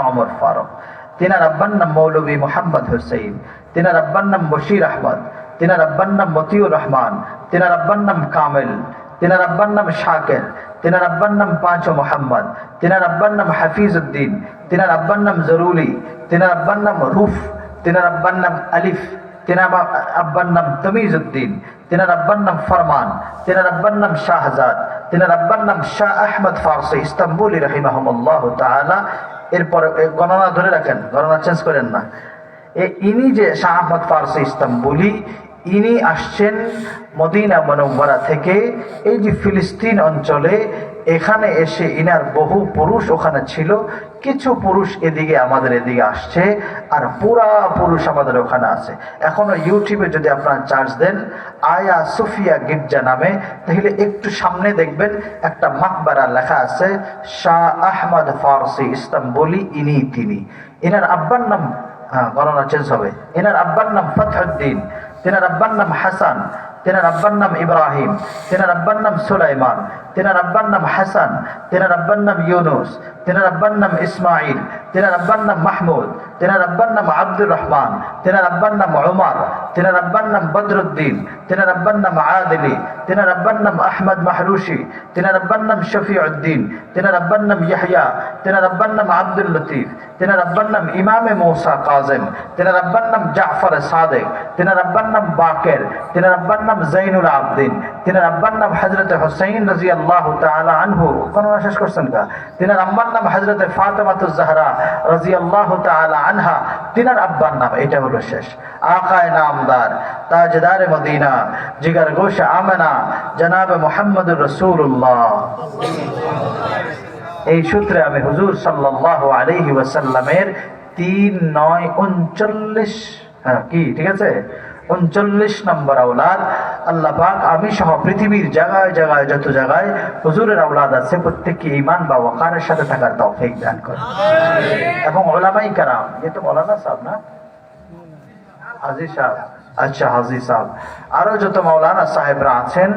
অমর ফারুক তিনার আব্বার নাম মৌলভী মোহাম্মদ হুসেইন তিনার আব্বার নাম বশির আহমদ তিনার আব্বার নাম মতিউর রহমান তিনার আব্বার নাম কামেল তিনার আব্বার নাম শাকের তিনার আব্বার নাম পাঁচ মোহাম্মদ তিনার আব্বার নাম হাফিজ উদ্দিন তিনার আব্বার নাম জরুলি তিনার আব্বার নাম রুফ তিনার আব্বার নাম আলিফ তিনার আব্বার নাম তমিজ উদ্দিন তিনার আব্বার নাম ফরমান তিনার আব্বার নাম শাহজাদ তিনার আব্বার নাম শাহ আহমদ ফারসি ইস্তাম্বুলি রহিমাহমুল্লাহ তাআলা এরপর গণনা ধরে রাখেন, গণনা চেঞ্জ করেন না। ইনি যে শাহমদ আহমদ ফারসি ইস্তাম্বুলি, ইনি আসছেন মদিনা মনোবরা থেকে, এই যে ফিলিস্তিন অঞ্চলে এখানে এসে ইনার বহু পুরুষ ওখানে ছিল, কিছু পুরুষ এদিকে, আমাদের এদিকে আসছে, আর পুরা পুরুষ আমাদের ওখানে আছে। এখনও ইউটিউবে যদি আপনারা চার্জ দেন, আয়া সুফিয়া গির্জা নামে, তাহলে একটু সামনে দেখবেন, একটা মাকবারা লেখা আছে, শাহ আহমদ ফারসি ইস্তাম্বুলি, ইনি তিনি। এনার আব্বার নাম হ্যাঁ গণনা চেঞ্জ হবে। এনার আব্বার নাম ফতহুদ্দিন তেনার আব্বার নাম হাসান তেনার আব্বার নাম ইব্রাহিম তেনার আব্বার নাম সুলাইমান তেনার আব্বার নাম হাসান তেনার আব্বার নাম ইউনুস তেনার আব্বার নাম ইসমাইল তেনার আব্বার নাম মাহমুদ তেনার আব্বার নাম আব্দুর রহমান তেনার আব্বার নাম উমার তেনার আব্বার নাম বদরুদ্দিন তেনার আব্বার নাম আদিলি তেনার আব্বার নাম আহমদ মাহরুশি তেনার আব্বার নাম শফিউদ্দিন তেনার আব্বার নাম ইয়াহইয়া তেনার আব্বার নাম আব্দুল লতিফ তেনার আব্বার নাম ইমামে মৌসা কাজেম তেনার আব্বার নাম জাফর সাদেক তেনার আব্বার নাম বাকের তেনার আব্বার নাম জাইনুল আবদিন তেনার আব্বার নাম হজরত হুসাইন রাজি আল্লাহ শেষ করছেন কা তেনার আম্মার নাম হজরত ফাতেমাতুজ জাহরা রাজি আনহা। তিনার আব্বার নাম, এটা হলো শেষ। আকায় নামদার তাজদার মদিনা, জিগার গোশ আমেনা, জনাব মোহাম্মদুর রসুল্লাহ এই সূত্রে আমি হুজুর সাল্লাল্লাহু আলাইহি ওয়াসাল্লামের তিন, নয়, উনচল্লিশ হ্যাঁ কি, ঠিক আছে? উনচল্লিশ নম্বর আওলাদ। আল্লাহ পাক আমি সহ পৃথিবীর জায়গায় জায়গায় যত জায়গায় হুজুরের আওলাদ আছে প্রত্যেককে ইমান বা ওয়াকারের সাথে থাকার তৌফিক দান করে এবং ওলামাই কারাম এ তো মৌলানা সাহেব না? হাজির সাহেব আচ্ছা হাজির সাহেব। আরও যত মৌলানা সাহেবরা আছেন